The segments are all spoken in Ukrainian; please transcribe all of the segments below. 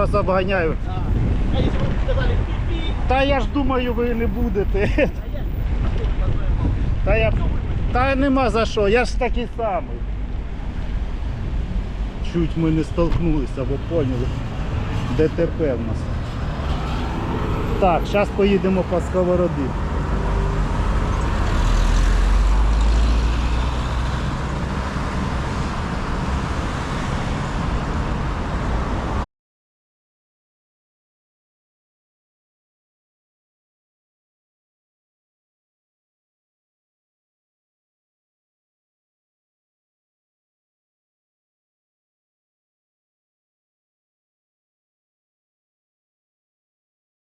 вас обганяю. Та я ж думаю, ви не будете. Та я. Та нема за що, я ж такий самий. Чуть ми не столкнулися, бо поняли. ДТП в нас. Так, зараз поїдемо по сковороди.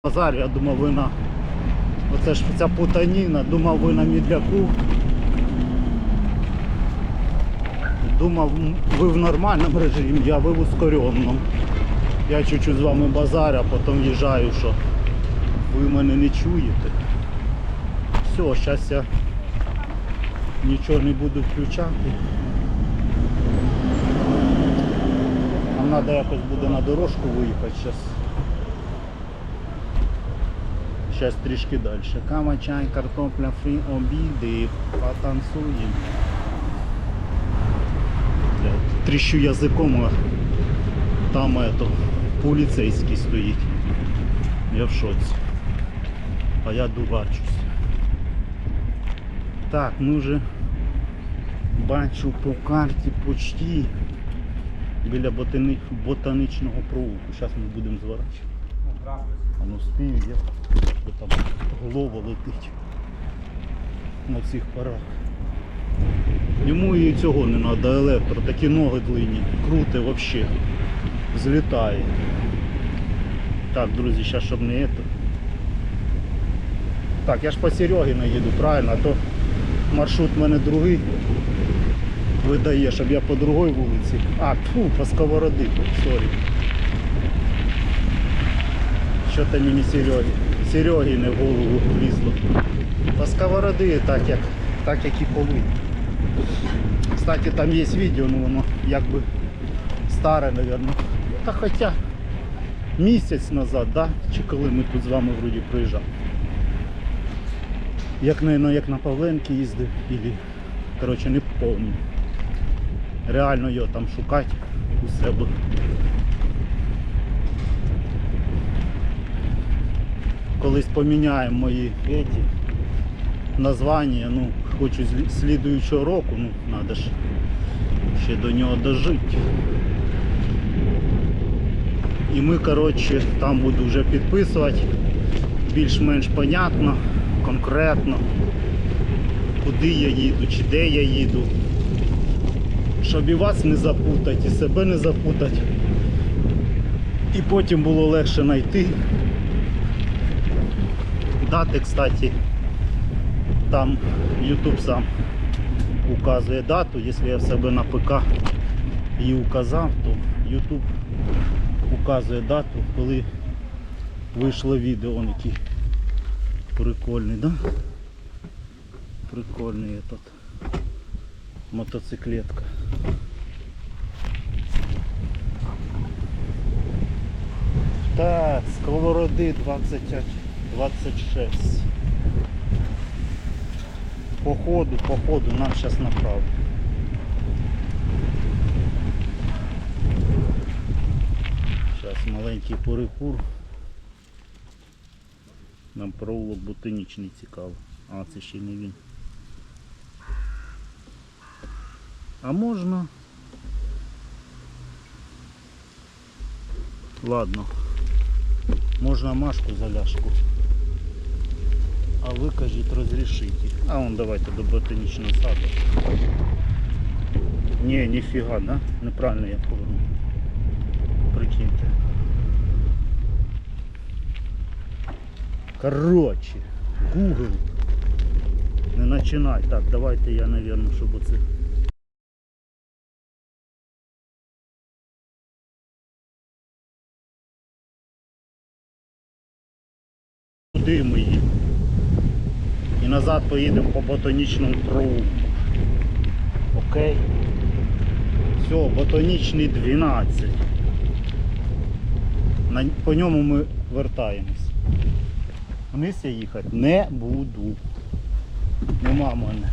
Базар, я думав, ви на. Оце ж ця путаніна, думав ви на мідляку. Думав, ви в нормальному режимі, а ви в ускореному. Я чуть-чуть з вами базарю, а потім в'їжджаю, що ви мене не чуєте. Все, зараз я нічого не буду включати. Нам треба якось буде на дорожку виїхати зараз. Сейчас трішки далі. Кава, чай, картопля, фрі, обіди, потанцуємо. Тріщу язиком, а там это, поліцейський стоїть. Я в шоці. А я дурачусь. Так, ми вже бачу по карті почти біля ботани... ботанічного провулку. Зараз ми будемо зворачувати. А ну я, бо там голова летить на цих парах. Йому і цього не треба, електро, такі ноги длинні, круте взагалі, злітає. Так, друзі, зараз щоб не это. Так, я ж по Серегіна їду, правильно, а то маршрут в мене другий видає, щоб я по другій вулиці. А, фу, по сковороди, сорі. Що то мені Сереги? Сереги не в голову влізло. По сковороди так як, так як і повинні. Кстати, там є відео, ну воно якби старе, мабуть. Та хоча місяць назад, да? чи коли ми тут з вами вроді приїжджали. Як на, як на Павленки їздив, ілі, коротше, не повні. Реально його там шукати у себе. Колись поміняємо мої еті, названня, ну, хочу слідуючого року, ну, треба ж ще до нього дожити. І ми, коротше, там буду вже підписувати більш-менш понятно, конкретно, куди я їду, чи де я їду. Щоб і вас не запутати, і себе не запутати. І потім було легше знайти дати, кстати, там YouTube сам указує дату, якщо я в себе на ПК її указав, то YouTube указує дату, коли вийшло відео, он який прикольний, да? Прикольний этот мотоциклетка. Так, сковороди 20 26. По ходу, по ходу нам сейчас направо. Сейчас маленький перекур. Нам проволок ботанічний цікаво. А, це ще не він. А можна? Ладно. Можна Машку заляшку. А ви кажіть розрішите. А он давайте до ботанічного саду. Ні, ніфіга, да? Неправильно я повернув. Прикиньте. Короче, Google. Не починай. Так, давайте я, наверное, щоб оце. Куди ми їдемо? Назад поїдемо по ботанічному провулку. Окей? Все, ботанічний 12. На, по ньому ми вертаємось. Вниз я їхати не буду. Нема мене.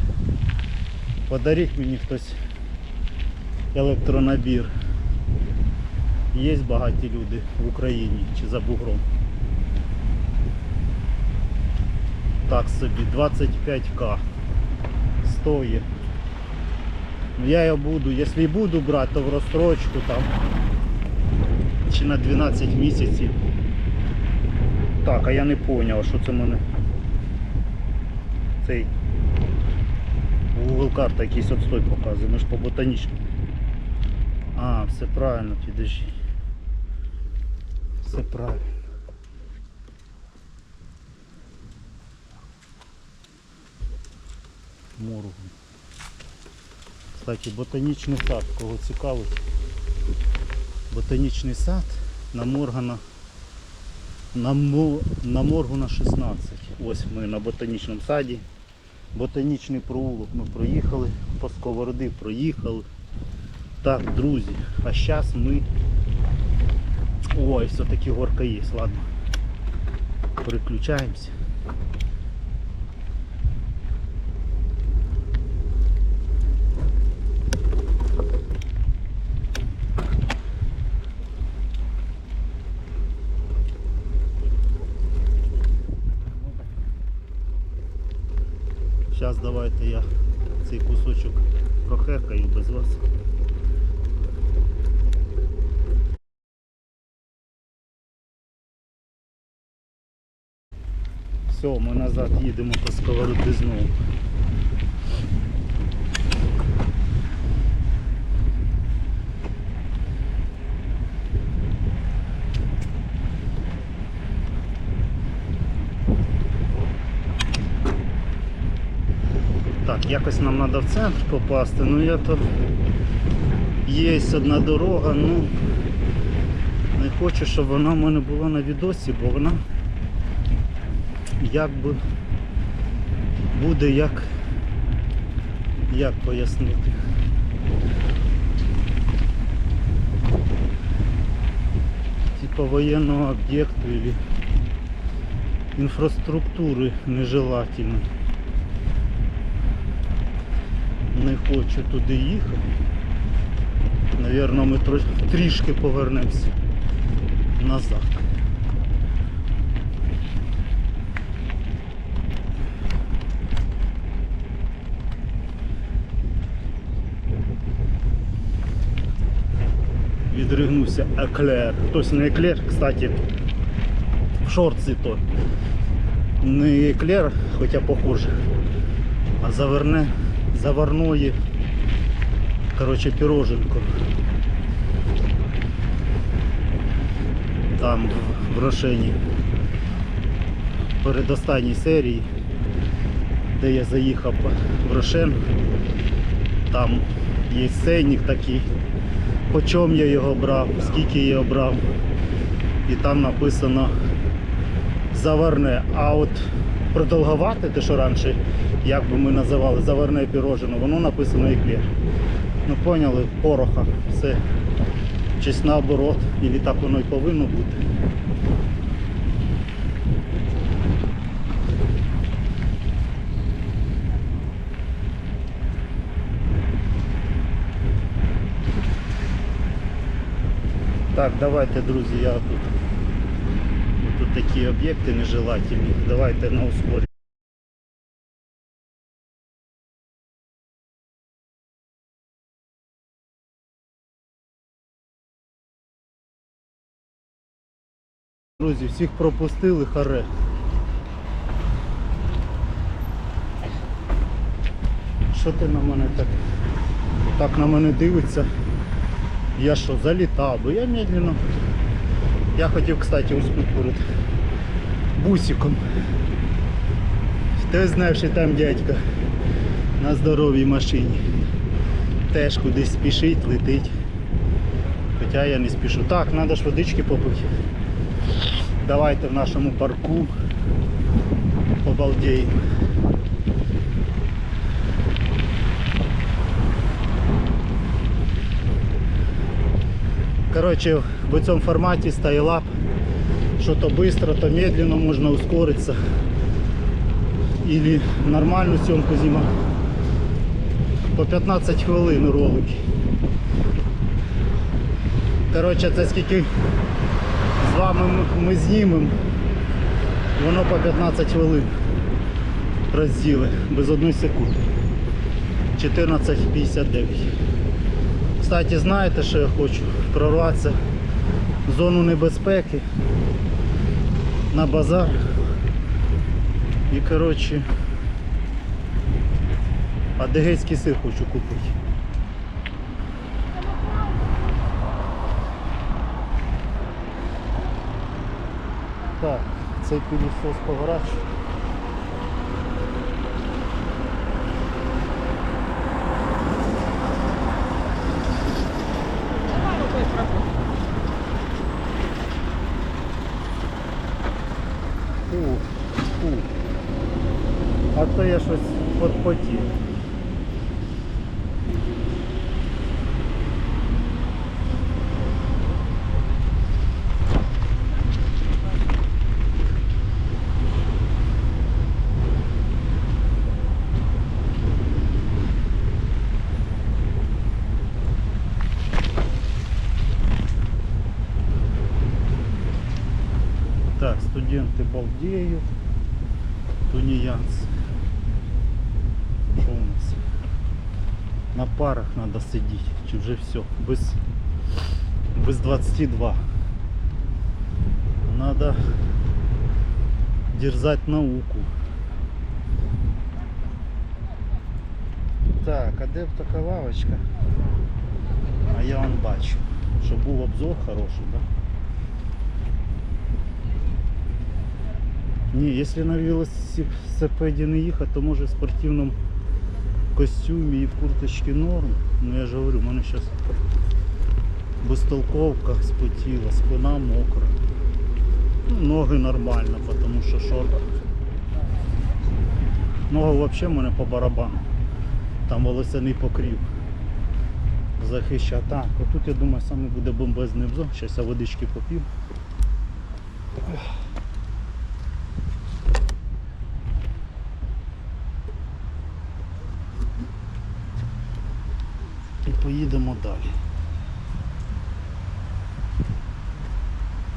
Подаріть мені хтось електронабір. Є багаті люди в Україні чи за бугром. Так собі, 25к стоїть. Ну я його буду, якщо буду брати, то в розстрочку там чи на 12 місяців. Так, а я не зрозумів, що це мене цей Google карта якийсь отстой показує, ми ж по ботанічному. А, все правильно, підожди. Все правильно. Моргу. Кстати, ботанічний сад, кого цікавить. Ботанічний сад на Моргана. На, на Моргуна 16. Ось ми на ботанічному саді. Ботанічний провулок ми проїхали, по сковороди проїхали. Так, друзі, а зараз ми... Ой, все-таки горка є, ладно. Переключаємося. Зараз давайте я цей кусочок прохекаю без вас. Все, ми назад їдемо по сковороди якось нам треба в центр попасти, ну я то є одна дорога, ну не хочу, щоб вона в мене була на відосі, бо вона якби буде як як пояснити. Типа воєнного об'єкту інфраструктури нежелательної. Не хочу туди їхати. Навірно, ми трішки повернемося назад. Відригнувся еклер. Хтось не еклер, кстати, в шорці то. Не еклер, хоча похоже, а заверне, заварної, короче, піроженко. Там в- Рошені. Передостанній серії, де я заїхав в Рошен, там є ценник такий, по чому я його брав, скільки я його брав. І там написано заварне. А от продовгувати, те, що раніше, як би ми називали, заварне пірожено, воно написано еклер. Ну поняли, пороха. Все. Щось наоборот, і так воно і повинно бути. Так, давайте, друзі, я тут. Такі об'єкти нежелательні. Давайте на ускорі. Друзі, всіх пропустили, харе. Що ти на мене так? Так на мене дивиться. Я що, залітав, бо я медленно. Я хотів, кстати, успіти перед бусиком. Ти знаєш, що там дядька на здоровій машині. Теж кудись спішить, летить. Хоча я не спішу. Так, треба ж водички попити. Давайте в нашому парку побалдеємо. Короче, в цьому форматі стайлап. Що то швидко, то медленно можна ускоритися. Или нормальну зйомку знімати. По 15 хвилин ролики. Коротше, це скільки з вами ми- знімемо. Воно по 15 хвилин розділи без одної секунди. 14.59. Кстати, знаєте, що я хочу? Прорватися в зону небезпеки на базар. І коротше адегейський сир хочу купити. Так, цей пилісос поворачує. Балдеють. Тунеядцы. Что у нас? На парах надо сидеть. Вже все? Без, без 22. Надо дерзать науку. Так, а де б лавочка? А я вон бачу. Щоб був обзор хороший, да? Ні, якщо на велосипеді не їхати, то може в спортивному костюмі і в курточці норм. Ну я ж говорю, в мене зараз безтолковка спотіла, спина мокра. Ну, ноги нормально, тому що шорт. Ноги взагалі в мене по барабану. Там волосяний покрів. Захища. Так, отут я думаю саме буде бомбезний обзор. Зараз я водички попів. Поїдемо далі.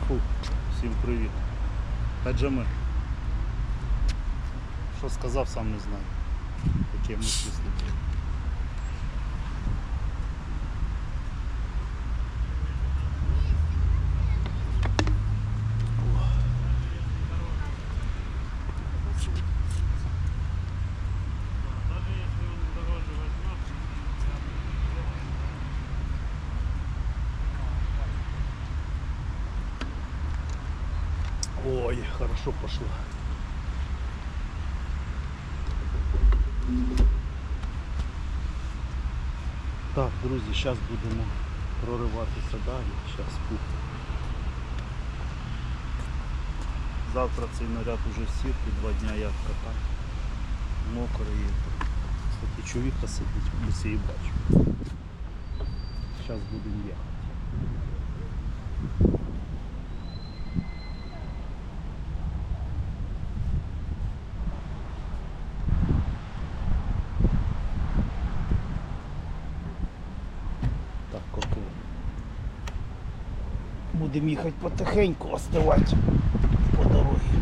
Фу, всім привіт. Хаджами. Що сказав, сам не знаю. Таке мислі слухи. Ой, хорошо пошло. Так, друзі, зараз будемо прориватися далі. Зараз пух. Завтра цей наряд уже в сітку, два дня я катаю. Мокрий. Кстати, чоловіка сидить, ми всі її бачимо. Зараз будемо їхати. Так, окей. Будемо їхати потихеньку, остивати по дорозі.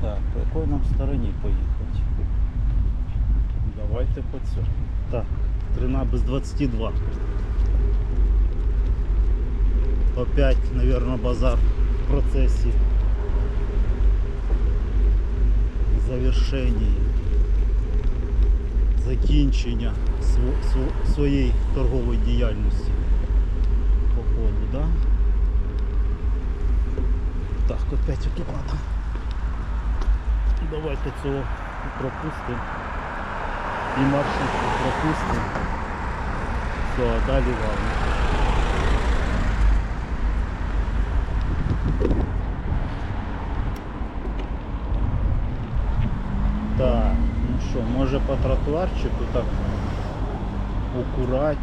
Так, по якій нам стороні поїхати? Давайте по цьому. Так, 13 без 22. Опять, наверное, базар в процесі завершення, закінчення сво- сво- своєї торгової діяльності. Походу, да? Так, опять надо. Давайте цього пропустимо. І маршрутку пропустимо. Все, а далі ладно. Так, ну що, може по тротуарчику так акуратненько.